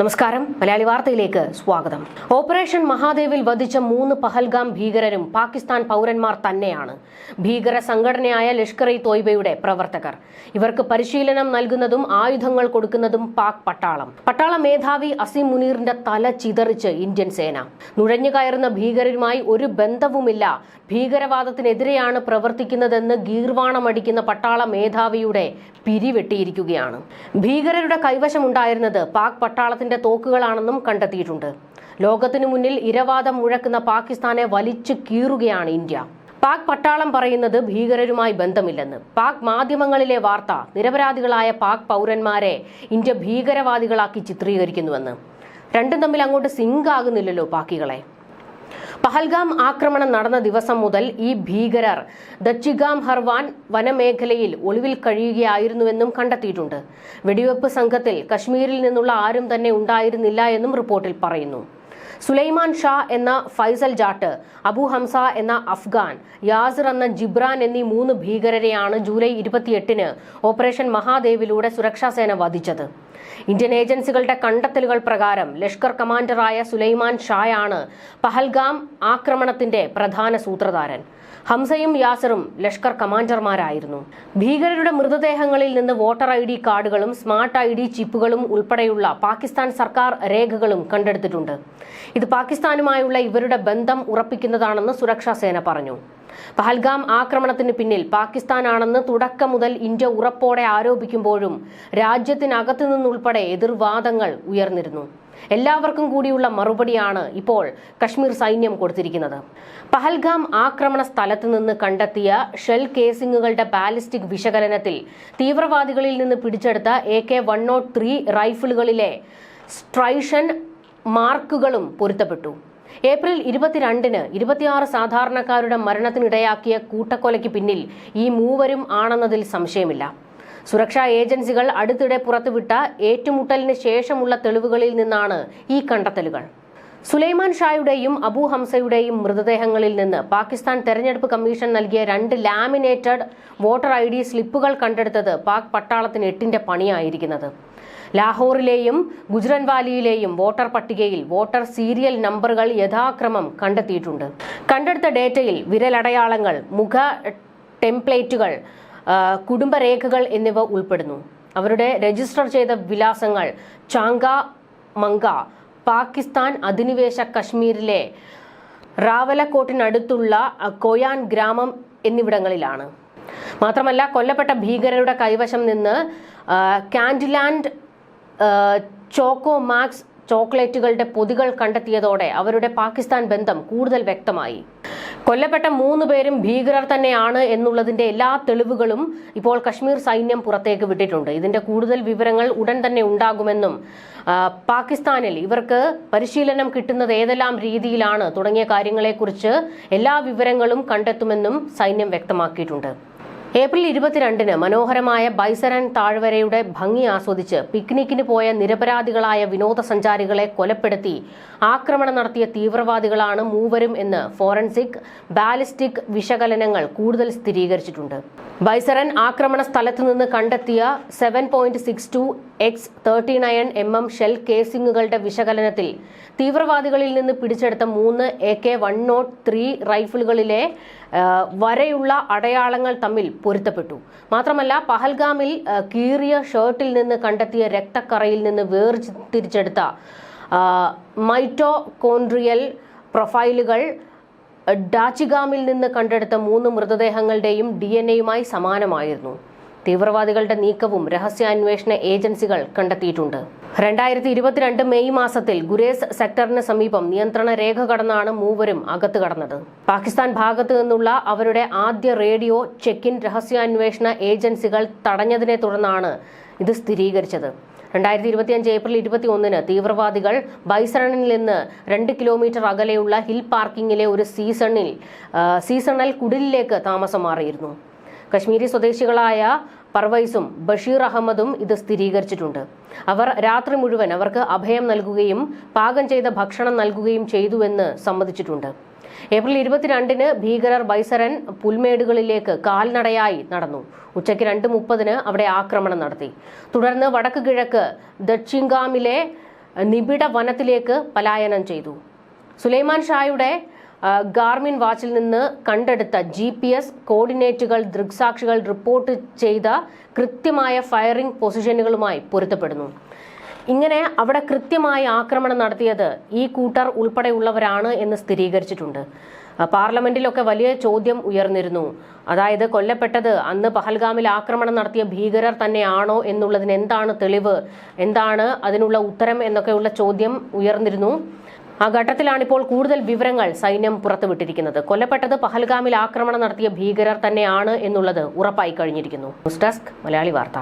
നമസ്കാരം. മലയാളി വാർത്തയിലേക്ക് സ്വാഗതം. ഓപ്പറേഷൻ മഹാദേവിൽ വധിച്ച മൂന്ന് പഹൽഗാം ഭീകരരും പാകിസ്ഥാൻ പൗരന്മാർ തന്നെയാണ്. ഭീകര സംഘടനയായ ലഷ്കർ ഇ തോയ്ബയുടെ പ്രവർത്തകർ. ഇവർക്ക് പരിശീലനം നൽകുന്നതും ആയുധങ്ങൾ കൊടുക്കുന്നതും പാക് പട്ടാളം. പട്ടാള മേധാവി അസീം മുനീറിന്റെ തല ചിതറിച്ച് ഇന്ത്യൻ സേന. നുഴഞ്ഞു കയറുന്ന ഭീകരരുമായി ഒരു ബന്ധവുമില്ല. ഭീകരവാദത്തിനെതിരെയാണ് പ്രവർത്തിക്കുന്നതെന്ന് ഗീർവാണമടിക്കുന്ന പട്ടാള മേധാവിയുടെ പിരിവെട്ടിയിരിക്കുകയാണ്. ഭീകരരുടെ കൈവശമുണ്ടായിരുന്നത് പാക് പട്ടാളത്തിന്റെ തോക്കുകളാണെന്നും കണ്ടെത്തിയിട്ടുണ്ട്. ലോകത്തിനു മുന്നിൽ ഇരവാദം മുഴക്കുന്ന പാകിസ്ഥാനെ വലിച്ചു കീറുകയാണ് ഇന്ത്യ. പാക് പട്ടാളം പറയുന്നത് ഭീകരരുമായി ബന്ധമില്ലെന്ന്. പാക് മാധ്യമങ്ങളിലെ വാർത്ത നിരപരാധികളായ പാക് പൗരന്മാരെ ഇന്ത്യ ഭീകരവാദികളാക്കി ചിത്രീകരിക്കുന്നുവെന്ന്. രണ്ടും തമ്മിൽ അങ്ങോട്ട് സിങ്ക് ആകുന്നില്ലല്ലോ പാക്കികളെ. പഹൽഗാം ആക്രമണം നടന്ന ദിവസം മുതൽ ഈ ഭീകരർ ദച്ചിഗാം ഹർവാൻ വനമേഖലയിൽ ഒളിവിൽ കഴിയുകയായിരുന്നുവെന്നും കണ്ടെത്തിയിട്ടുണ്ട്. വെടിവെപ്പ് സംഘത്തിൽ കശ്മീരിൽ നിന്നുള്ള ആരും തന്നെ ഉണ്ടായിരുന്നില്ല എന്നും റിപ്പോർട്ടിൽ പറയുന്നു. സുലൈമാൻ ഷാ എന്ന ഫൈസൽ ജാട്ട് അബു ഹംസ എന്ന അഫ്ഗാൻ യാസിർ എന്ന ജിബ്രാൻ എന്നീ മൂന്ന് ഭീകരരെയാണ് ജൂലൈ ഇരുപത്തിയെട്ടിന് ഓപ്പറേഷൻ മഹാദേവിലൂടെ സുരക്ഷാസേന വധിച്ചത്. ഇന്ത്യൻ ഏജൻസികളുടെ കണ്ടെത്തലുകൾ പ്രകാരം ലഷ്കർ കമാൻഡറായ സുലൈമാൻ ഷായാണ് പഹൽഗാം ആക്രമണത്തിന്റെ പ്രധാന സൂത്രധാരൻ. ഹംസയും യാസറും ലഷ്കർ കമാൻഡർമാരായിരുന്നു. ഭീകരരുടെ മൃതദേഹങ്ങളിൽ നിന്ന് വോട്ടർ ഐ ഡി കാർഡുകളും സ്മാർട്ട് ഐ ഡി ചിപ്പുകളും ഉൾപ്പെടെയുള്ള പാകിസ്ഥാൻ സർക്കാർ രേഖകളും കണ്ടെടുത്തിട്ടുണ്ട്. ഇത് പാകിസ്ഥാനുമായുള്ള ഇവരുടെ ബന്ധം ഉറപ്പിക്കുന്നതാണെന്ന് സുരക്ഷാ സേന പറഞ്ഞു. പഹൽഗാം ആക്രമണത്തിന് പിന്നിൽ പാകിസ്ഥാനാണെന്ന് തുടക്കം മുതൽ ഇന്ത്യ ഉറപ്പോടെ ആരോപിക്കുമ്പോഴും രാജ്യത്തിനകത്തു നിന്നുൾപ്പെടെ എതിർവാദങ്ങൾ ഉയർന്നിരുന്നു. എല്ലാവർക്കും കൂടിയുള്ള മറുപടിയാണ് ഇപ്പോൾ കശ്മീർ സൈന്യം കൊടുത്തിരിക്കുന്നത്. പഹൽഗാം ആക്രമണ സ്ഥലത്ത് നിന്ന് കണ്ടെത്തിയ ഷെൽ കേസിംഗുകളുടെ ബാലിസ്റ്റിക് വിശകലനത്തിൽ തീവ്രവാദികളിൽ നിന്ന് പിടിച്ചെടുത്ത A K one nought three റൈഫിളുകളിലെ striation മാർക്കുകളും പൊരുത്തപ്പെട്ടു. ഏപ്രിൽ ഇരുപത്തിരണ്ടിന് ഇരുപത്തിയാറ് സാധാരണക്കാരുടെ മരണത്തിനിടയാക്കിയ കൂട്ടക്കൊലയ്ക്ക് പിന്നിൽ ഈ മൂവരും ആണെന്നതിൽ സംശയമില്ല. സുരക്ഷാ ഏജൻസികൾ അടുത്തിടെ പുറത്തുവിട്ട ഏറ്റുമുട്ടലിന് ശേഷമുള്ള തെളിവുകളിൽ നിന്നാണ് ഈ കണ്ടെത്തലുകൾ. സുലൈമാൻ ഷായുടെയും അബു ഹംസയുടെയും മൃതദേഹങ്ങളിൽ നിന്ന് പാകിസ്ഥാൻ തെരഞ്ഞെടുപ്പ് കമ്മീഷൻ നൽകിയ രണ്ട് ലാമിനേറ്റഡ് വോട്ടർ ഐ ഡി സ്ലിപ്പുകൾ കണ്ടെടുത്തത് പാക് പട്ടാളത്തിന് എട്ടിന്റെ പണിയായിരിക്കുന്നത്. ലാഹോറിലെയും ഗുജ്റൻവാലിയിലെയും വോട്ടർ പട്ടികയിൽ വോട്ടർ സീരിയൽ നമ്പറുകൾ യഥാക്രമം കണ്ടെത്തിയിട്ടുണ്ട്. കണ്ടെടുത്ത ഡേറ്റയിൽ വിരലടയാളങ്ങൾ മുഖ ടെംപ്ലേറ്റുകൾ കുടുംബരേഖകൾ എന്നിവ ഉൾപ്പെടുന്നു. അവരുടെ രജിസ്റ്റർ ചെയ്ത വിലാസങ്ങൾ ചാങ്ക മങ്ക പാകിസ്ഥാൻ അധിനിവേശ കശ്മീരിലെ റാവലക്കോട്ടിനടുത്തുള്ള കൊയാൻ ഗ്രാമം എന്നിവിടങ്ങളിലാണ്. മാത്രമല്ല കൊല്ലപ്പെട്ട ഭീകരരുടെ കൈവശം നിന്ന് കാൻഡിലാൻഡ് ചോക്കോ മാക്സ് ചോക്ലേറ്റുകളുടെ പൊതികൾ കണ്ടെത്തിയതോടെ അവരുടെ പാകിസ്ഥാൻ ബന്ധം കൂടുതൽ വ്യക്തമായി. കൊല്ലപ്പെട്ട മൂന്ന് പേരും ഭീകരർ തന്നെയാണ് എന്നുള്ളതിന്റെ എല്ലാ തെളിവുകളും ഇപ്പോൾ കശ്മീർ സൈന്യം പുറത്തേക്ക് വിട്ടിട്ടുണ്ട്. ഇതിന്റെ കൂടുതൽ വിവരങ്ങൾ ഉടൻ തന്നെ ഉണ്ടാകുമെന്നും പാകിസ്ഥാനിൽ ഇവർക്ക് പരിശീലനം കിട്ടുന്നത് ഏതെല്ലാം രീതിയിലാണ് തുടങ്ങിയ കാര്യങ്ങളെക്കുറിച്ച് എല്ലാ വിവരങ്ങളും കണ്ടെത്തുമെന്നും സൈന്യം വ്യക്തമാക്കിയിട്ടുണ്ട്. ഏപ്രിൽ ഇരുപത്തിരണ്ടിന് മനോഹരമായ ബൈസരൻ താഴ്വരയുടെ ഭംഗി ആസ്വദിച്ച് പിക്നിക്കിന് പോയ നിരപരാധികളായ വിനോദസഞ്ചാരികളെ കൊലപ്പെടുത്തി ആക്രമണം നടത്തിയ തീവ്രവാദികളാണ് മൂവരും എന്ന് ഫോറൻസിക് ബാലിസ്റ്റിക് വിശകലനങ്ങൾ കൂടുതൽ സ്ഥിരീകരിച്ചിട്ടുണ്ട്. ബൈസരൻ ആക്രമണ സ്ഥലത്ത് നിന്ന് കണ്ടെത്തിയ seven point six two X thirty nine M M shell കേസിംഗുകളുടെ വിശകലനത്തിൽ തീവ്രവാദികളിൽ നിന്ന് പിടിച്ചെടുത്ത മൂന്ന് A K one nought three റൈഫിളുകളിലെ വരെയുള്ള അടയാളങ്ങൾ തമ്മിൽ പൊരുത്തപ്പെട്ടു. മാത്രമല്ല പഹൽഗാമിൽ കീറിയ ഷർട്ടിൽ നിന്ന് കണ്ടെത്തിയ രക്തക്കറയിൽ നിന്ന് വേർതിരിച്ചെടുത്ത മൈറ്റോകോൺട്രിയൽ പ്രൊഫൈലുകൾ ഡാച്ചിഗാമിൽ നിന്ന് കണ്ടെടുത്ത മൂന്ന് മൃതദേഹങ്ങളുടെയും ഡി എൻ എയുമായി സമാനമായിരുന്നു. തീവ്രവാദികളുടെ നീക്കവും രഹസ്യാന്വേഷണ ഏജൻസികൾ കണ്ടെത്തിയിട്ടുണ്ട്. രണ്ടായിരത്തി ഇരുപത്തിരണ്ട് മെയ് മാസത്തിൽ ഗുരേസ് സെക്ടറിന് സമീപം നിയന്ത്രണ രേഖ കടന്നാണ് മൂവരും അകത്ത് കടന്നത്. പാകിസ്ഥാൻ ഭാഗത്തു നിന്നുള്ള അവരുടെ ആദ്യ റേഡിയോ ചെക്കിൻ രഹസ്യാന്വേഷണ ഏജൻസികൾ തടഞ്ഞതിനെ തുടർന്നാണ് ഇത് സ്ഥിരീകരിച്ചത്. രണ്ടായിരത്തി ഇരുപത്തിയഞ്ച് ഏപ്രിൽ ഇരുപത്തി ഒന്നിന് തീവ്രവാദികൾ ബൈസണിൽ നിന്ന് രണ്ട് കിലോമീറ്റർ അകലെയുള്ള ഹിൽ പാർക്കിങ്ങിലെ ഒരു സീസണിൽ സീസണൽ കുടിലിലേക്ക് താമസം മാറിയിരുന്നു. കശ്മീരി സ്വദേശികളായ പർവൈസും ബഷീർ അഹമ്മദും ഇത് സ്ഥിരീകരിച്ചിട്ടുണ്ട്. അവർ രാത്രി മുഴുവൻ അവർക്ക് അഭയം നൽകുകയും പാകം ചെയ്ത ഭക്ഷണം നൽകുകയും ചെയ്തുവെന്ന് സമ്മതിച്ചിട്ടുണ്ട്. ഏപ്രിൽ ഇരുപത്തിരണ്ടിന് ഭീകരർ ബൈസരൻ പുൽമേടുകളിലേക്ക് കാൽനടയായി നടന്നു. ഉച്ചയ്ക്ക് രണ്ട് മുപ്പതിന് അവിടെ ആക്രമണം നടത്തി. തുടർന്ന് വടക്ക് കിഴക്ക് ദക്ഷിങ്കാമിലെ നിബിഡ വനത്തിലേക്ക് പലായനം ചെയ്തു. സുലൈമാൻ ഷായുടെ ഗാർമിൻ വാച്ചിൽ നിന്ന് കണ്ടെടുത്ത ജി പി എസ് കോർഡിനേറ്റുകൾ ദൃക്സാക്ഷികൾ റിപ്പോർട്ട് ചെയ്ത കൃത്യമായ ഫയറിംഗ് പൊസിഷനുകളുമായി പൊരുത്തപ്പെടുന്നു. ഇങ്ങനെ അവിടെ കൃത്യമായി ആക്രമണം നടത്തിയത് ഈ കൂട്ടർ ഉൾപ്പെടെയുള്ളവരാണ് എന്ന് സ്ഥിരീകരിച്ചിട്ടുണ്ട്. പാർലമെന്റിലൊക്കെ വലിയ ചോദ്യം ഉയർന്നിരുന്നു. അതായത് കൊല്ലപ്പെട്ടത് അന്ന് പഹൽഗാമിൽ ആക്രമണം നടത്തിയ ഭീകരർ തന്നെയാണോ എന്നുള്ളതിന് എന്താണ് തെളിവ്? എന്താണ് അതിനുള്ള ഉത്തരം എന്നൊക്കെയുള്ള ചോദ്യം ഉയർന്നിരുന്നു. ആ ഘട്ടത്തിലാണ് ഇപ്പോൾ കൂടുതൽ വിവരങ്ങൾ സൈന്യം പുറത്തുവിട്ടിരിക്കുന്നത്. കൊല്ലപ്പെട്ടത് പഹൽഗാമിൽ ആക്രമണം നടത്തിയ ഭീകരർ തന്നെയാണ് എന്നുള്ളത് ഉറപ്പായി കഴിഞ്ഞിരിക്കുന്നു. ന്യൂസ് ഡെസ്ക് മലയാളി വാർത്ത.